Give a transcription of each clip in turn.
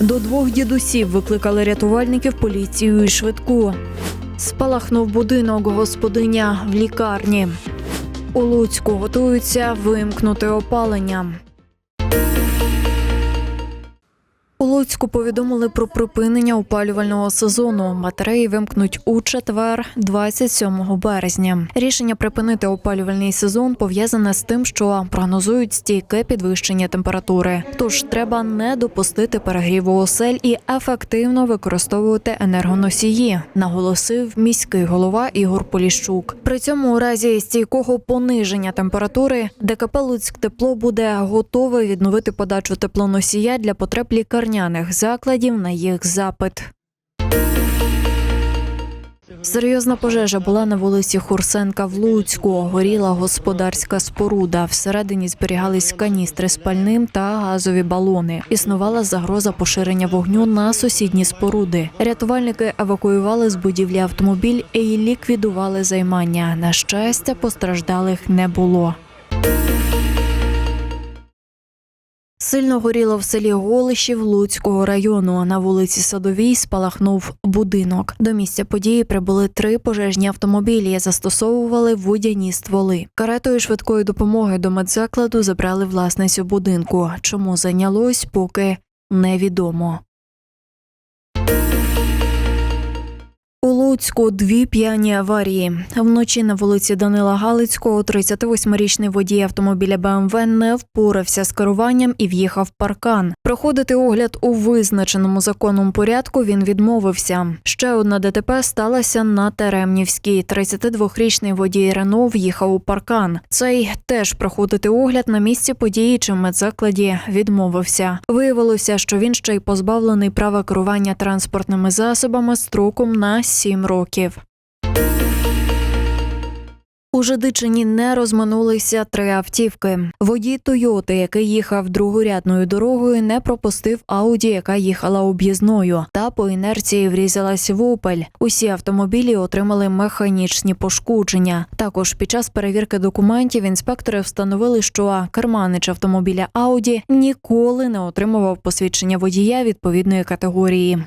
До двох дідусів викликали рятувальників, поліцію і швидку. Спалахнув будинок господиня в лікарні. У Луцьку готуються вимкнути опалення. У Луцьку повідомили про припинення опалювального сезону. Батареї вимкнуть у четвер, 27 березня. Рішення припинити опалювальний сезон пов'язане з тим, що прогнозують стійке підвищення температури. Тож треба не допустити перегріву осель і ефективно використовувати енергоносії, наголосив міський голова Ігор Поліщук. При цьому у разі стійкого пониження температури ДКП Луцьк тепло буде готове відновити подачу теплоносія для потреб лікарняних закладів на їх запит. Серйозна пожежа була на вулиці Хурсенка в Луцьку. Горіла господарська споруда. Всередині зберігались каністри з пальним та газові балони. Існувала загроза поширення вогню на сусідні споруди. Рятувальники евакуювали з будівлі автомобіль і ліквідували займання. На щастя, постраждалих не було. Сильно горіло в селі Голишів Луцького району. На вулиці Садовій спалахнув будинок. До місця події прибули три пожежні автомобілі. Застосовували водяні стволи. Каретою швидкої допомоги до медзакладу забрали власницю будинку. Чому зайнялось, поки невідомо. Луцьку дві п'яні аварії. Вночі на вулиці Данила Галицького 38-річний водій автомобіля БМВ не впорався з керуванням і в'їхав паркан. Проходити огляд у визначеному законом порядку він відмовився. Ще одна ДТП сталася на Теремнівській. 32-річний водій Рено в'їхав у паркан. Цей теж проходити огляд на місці події чи медзакладі відмовився. Виявилося, що він ще й позбавлений права керування транспортними засобами строком на 7 років. У Жидичині не розминулися три автівки. Водій Тойоти, який їхав другорядною дорогою, не пропустив Ауді, яка їхала об'їзною, та по інерції врізалась в Опель. Усі автомобілі отримали механічні пошкодження. Також під час перевірки документів інспектори встановили, що керманич автомобіля Ауді ніколи не отримував посвідчення водія відповідної категорії.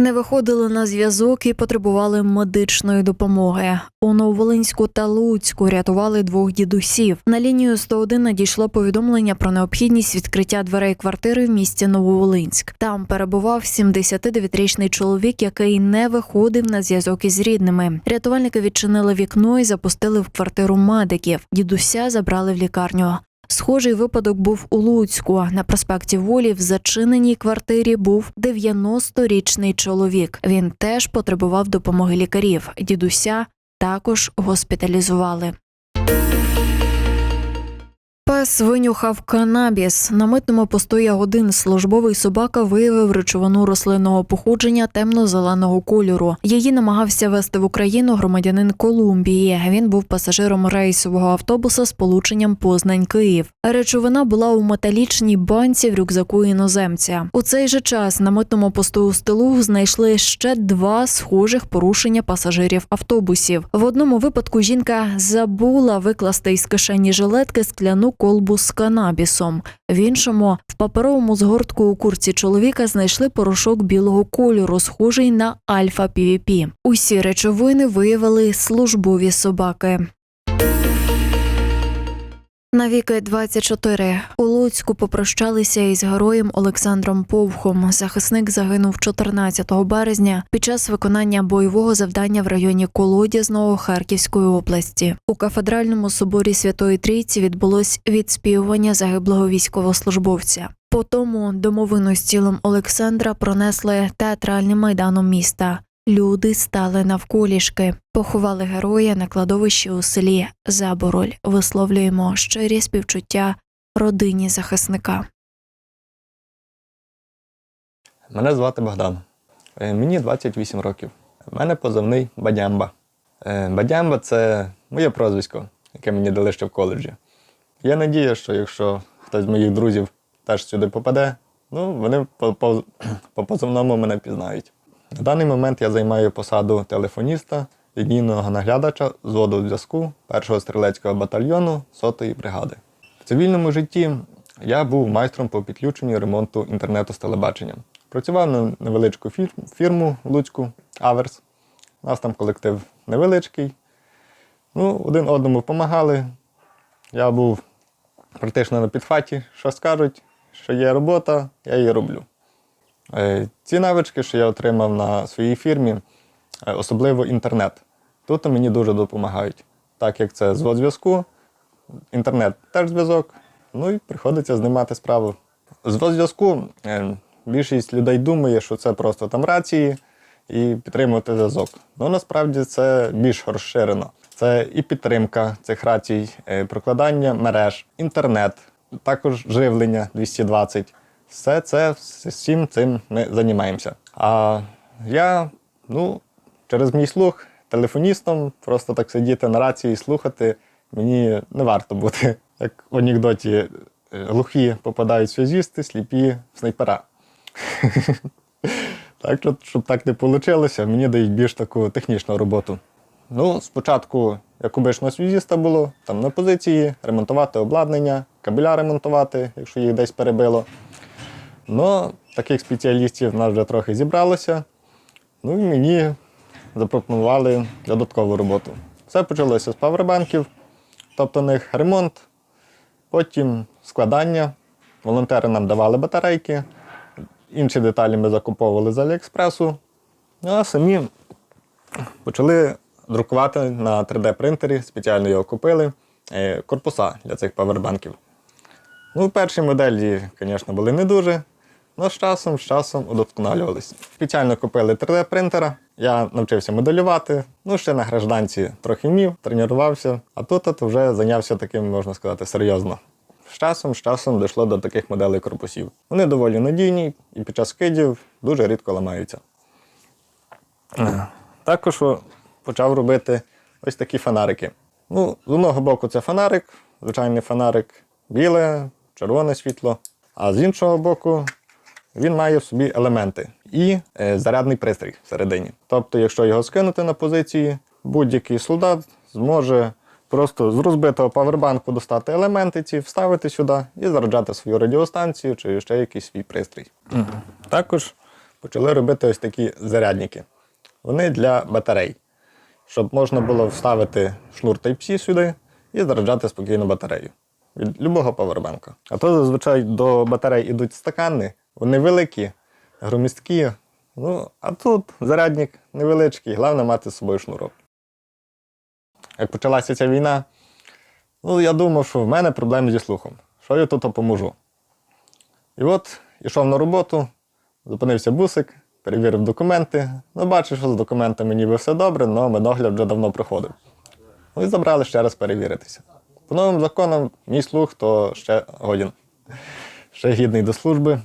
Не виходили на зв'язок і потребували медичної допомоги. У Нововолинську та Луцьку рятували двох дідусів. На лінію 101 надійшло повідомлення про необхідність відкриття дверей квартири в місті Нововолинськ. Там перебував 79-річний чоловік, який не виходив на зв'язок із рідними. Рятувальники відчинили вікно і запустили в квартиру медиків. Дідуся забрали в лікарню. Схожий випадок був у Луцьку. На проспекті Волі в зачиненій квартирі був 90-річний чоловік. Він теж потребував допомоги лікарів. Дідуся також госпіталізували. Пес винюхав канабіс. На митному посту Ягодин службовий собака виявив речовину рослинного походження темно-зеленого кольору. Її намагався вести в Україну громадянин Колумбії. Він був пасажиром рейсового автобуса з полученням Познань-Київ. Речовина була у металічній банці в рюкзаку іноземця. У цей же час на митному посту у стилу знайшли ще два схожих порушення пасажирів автобусів. В одному випадку жінка забула викласти із кишені жилетки скляну колбу з канабісом. В іншому в паперовому згортку у курці чоловіка знайшли порошок білого кольору, схожий на альфа пвп Усі речовини виявили службові собаки. Навіки 24. У Луцьку попрощалися із героєм Олександром Повхом. Захисник загинув 14 березня під час виконання бойового завдання в районі Колодязного Харківської області. У кафедральному соборі Святої Трійці відбулось відспівування загиблого військовослужбовця. По тому домовину з тілом Олександра пронесли театральним майданом міста. Люди стали навколішки, поховали героя на кладовищі у селі Забороль. Висловлюємо щирі співчуття родині захисника. Мене звати Богдан. Е, Мені 28 років. У мене позивний Бадямба. Е, Бадямба це моє прозвисько, яке мені дали ще в коледжі. Я надію, що якщо хтось з моїх друзів теж сюди попаде, ну вони по, по, по позивному мене пізнають. На даний момент я займаю посаду телефоніста, лінійного наглядача зводу зв'язку 1-го стрілецького батальйону 100-ї бригади. В цивільному житті я був майстром по підключенню ремонту інтернету з телебаченням. Працював на невеличку фірму Луцьку Аверс. У нас там колектив невеличкий. Ну, один одному допомагали. Я був практично на підхваті, що скажуть, що є робота, я її роблю. Е, Ці навички, що я отримав на своїй фірмі, е, особливо інтернет. Тут мені дуже допомагають, так як це зв'язку, зв'язку, інтернет теж зв'язок, ну і приходиться знімати справу. З зв'язку е, більшість людей думає, що це просто там рації і підтримувати зв'язок. Ну насправді це більш розширено. Це і підтримка цих рацій, прокладання мереж, інтернет, також живлення 220. Все це всім цим ми займаємося. А я, ну, через мій слух, телефоністом, просто так сидіти на рації і слухати, мені не варто бути. Як в анекдоті, е, глухі попадають связісти, сліпі снайпера. Так щоб так не вийшло, мені дають більш таку технічну роботу. Ну, спочатку, як обичного связіста було, там на позиції ремонтувати обладнання, кабеля ремонтувати, якщо їх десь перебило. Ну, таких спеціалістів в нас вже трохи зібралося. Ну і мені запропонували додаткову роботу. Все почалося з павербанків, тобто у них ремонт, потім складання. Волонтери нам давали батарейки, інші деталі ми закуповували з Аліекспресу, ну, а самі почали друкувати на 3D-принтері, спеціально його купили, е, корпуса для цих павербанків. Ну, перші моделі, звісно, були не дуже, але з часом, з часом удосконалювалися. Спеціально купили 3D-принтера, я навчився моделювати, ну ще на гражданці трохи вмів, тренувався, а тут от вже зайнявся таким, можна сказати, серйозно. З часом, з часом дійшло до таких моделей корпусів. Вони доволі надійні і під час скидів дуже рідко ламаються. Також почав робити ось такі фонарики. Ну, з одного боку, це фонарик, звичайний фонарик, біле, червоне світло. А з іншого боку, він має в собі елементи і е, зарядний пристрій всередині. Тобто, якщо його скинути на позиції, будь-який солдат зможе просто з розбитого павербанку достати елементи ці, вставити сюди і заряджати свою радіостанцію чи ще якийсь свій пристрій. Також почали робити ось такі зарядники. Вони для батарей, щоб можна було вставити шнур Type-C сюди і заряджати спокійно батарею від любого павербанка. А то зазвичай до батарей ідуть стакани, вони великі, громісткі. Ну, а тут зарядник невеличкий, головне мати з собою шнурок. Як почалася ця війна, ну, я думав, що в мене проблеми зі слухом. Що я тут поможу? І от йшов на роботу, зупинився бусик, перевірив документи. Ну, бачив, що з документами ніби все добре, але медогляд вже давно проходив. Ну і забрали ще раз перевіритися. По новим законам, мій слух, то ще годін. Ще гідний до служби.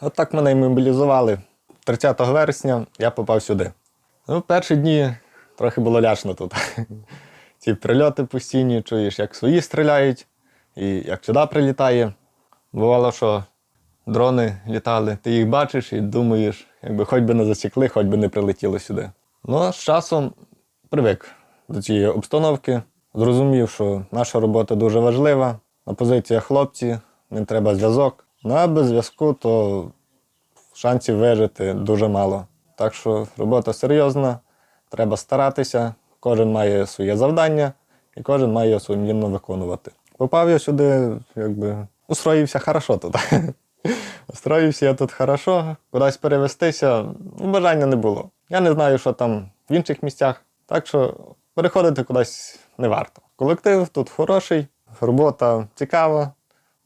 От так мене мобілізували. 30 вересня я попав сюди. Ну, перші дні трохи було лячно тут. Ці прильоти постійні, чуєш, як свої стріляють, і як сюди прилітає. Бувало, що дрони літали, ти їх бачиш і думаєш, якби хоч би не засікли, хоч би не прилетіло сюди. Ну, з часом привик до цієї обстановки, зрозумів, що наша робота дуже важлива. На позиціях хлопці, ним треба зв'язок. Ну а без зв'язку, то шансів вижити дуже мало. Так що робота серйозна, треба старатися, кожен має своє завдання і кожен має його сумлінно виконувати. Попав я сюди, якби устроївся хорошо тут. Устроївся я тут хорошо, кудись перевестися, ну, бажання не було. Я не знаю, що там в інших місцях, так що переходити кудись не варто. Колектив тут хороший, робота цікава.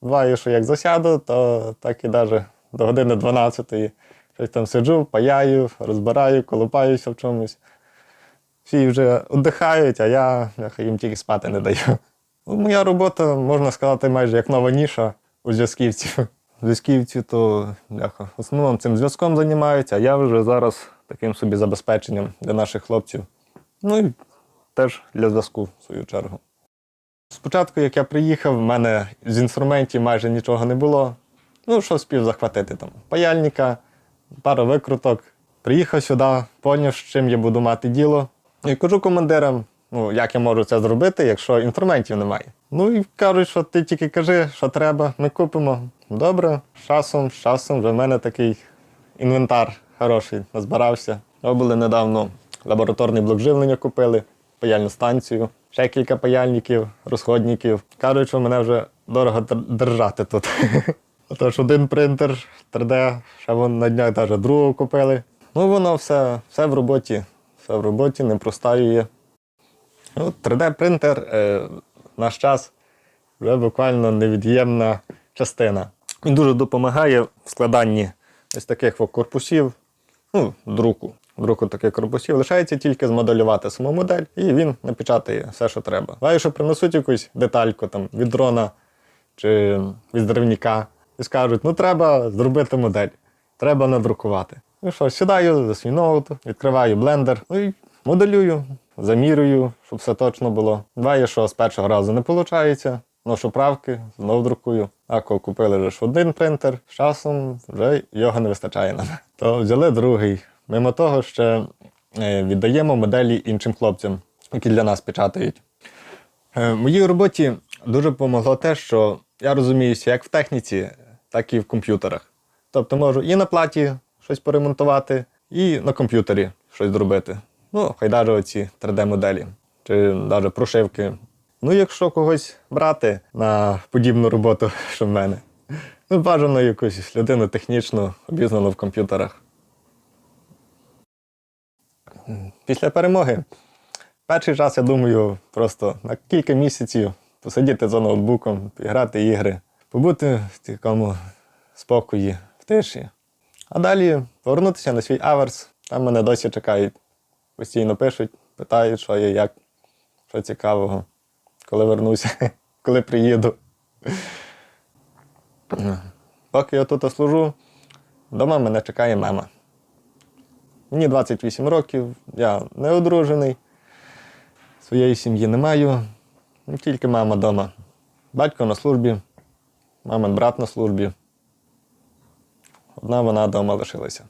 Буває, що як засяду, то так і навіть до години 12 щось там сиджу, паяю, розбираю, колупаюся в чомусь. Всі вже віддихають, а я їм тільки спати не даю. Ну, Моя робота, можна сказати, майже як нова ніша у зв'язківців. Зв'язківці то бляха, в основному цим зв'язком займаються, а я вже зараз таким собі забезпеченням для наших хлопців. Ну і теж для зв'язку, в свою чергу. Спочатку, як я приїхав, в мене з інструментів майже нічого не було. Ну, що спів захватити там? Паяльника, пару викруток. Приїхав сюди, поняв, з чим я буду мати діло. І кажу командирам, ну, як я можу це зробити, якщо інструментів немає. Ну і кажуть, що ти тільки кажи, що треба, ми купимо. Добре, з часом, з часом вже в мене такий інвентар хороший назбирався. Робили недавно лабораторний блок живлення купили, паяльну станцію, ще кілька паяльників, розходників. Кажуть, що мене вже дорого держати тут. Отож, один принтер 3D, ще вон на днях навіть другого купили. Ну, воно все, все в роботі, все в роботі, не простаює. Ну, 3D-принтер е, наш час вже буквально невід'ємна частина. Він дуже допомагає в складанні ось таких корпусів, ну, друку. Друку таких корпусів. Лишається тільки змоделювати саму модель, і він напечатає все, що треба. А якщо принесуть якусь детальку там, від дрона чи від деревніка, і скажуть, ну треба зробити модель, треба надрукувати. Ну що, сідаю за свій ноут, відкриваю блендер, ну і моделюю, замірюю, щоб все точно було. Буває, що з першого разу не виходить, ношу правки, знов друкую. А коли купили ж один принтер, з часом вже його не вистачає нам. То взяли другий. Мимо того, ще е, віддаємо моделі іншим хлопцям, які для нас печатають. Е, моїй роботі дуже допомогло те, що я розуміюся як в техніці, так і в комп'ютерах. Тобто можу і на платі щось поремонтувати, і на комп'ютері щось зробити. Ну, хай оці 3D-моделі чи навіть прошивки. Ну, якщо когось брати на подібну роботу, що в мене, ну, бажано якусь людину технічну, обізнану в комп'ютерах. Після перемоги перший час, я думаю, просто на кілька місяців посидіти за ноутбуком, грати ігри, побути в такому спокої, в тиші. А далі повернутися на свій аверс. Там мене досі чекають. Постійно пишуть, питають, що є, як, що цікавого, коли вернуся, коли приїду. Поки я тут служу, вдома мене чекає мама. Мені 28 років, я не одружений, своєї сім'ї не маю, тільки мама вдома. Батько на службі, мамин брат на службі. Одна вона дома лишилася.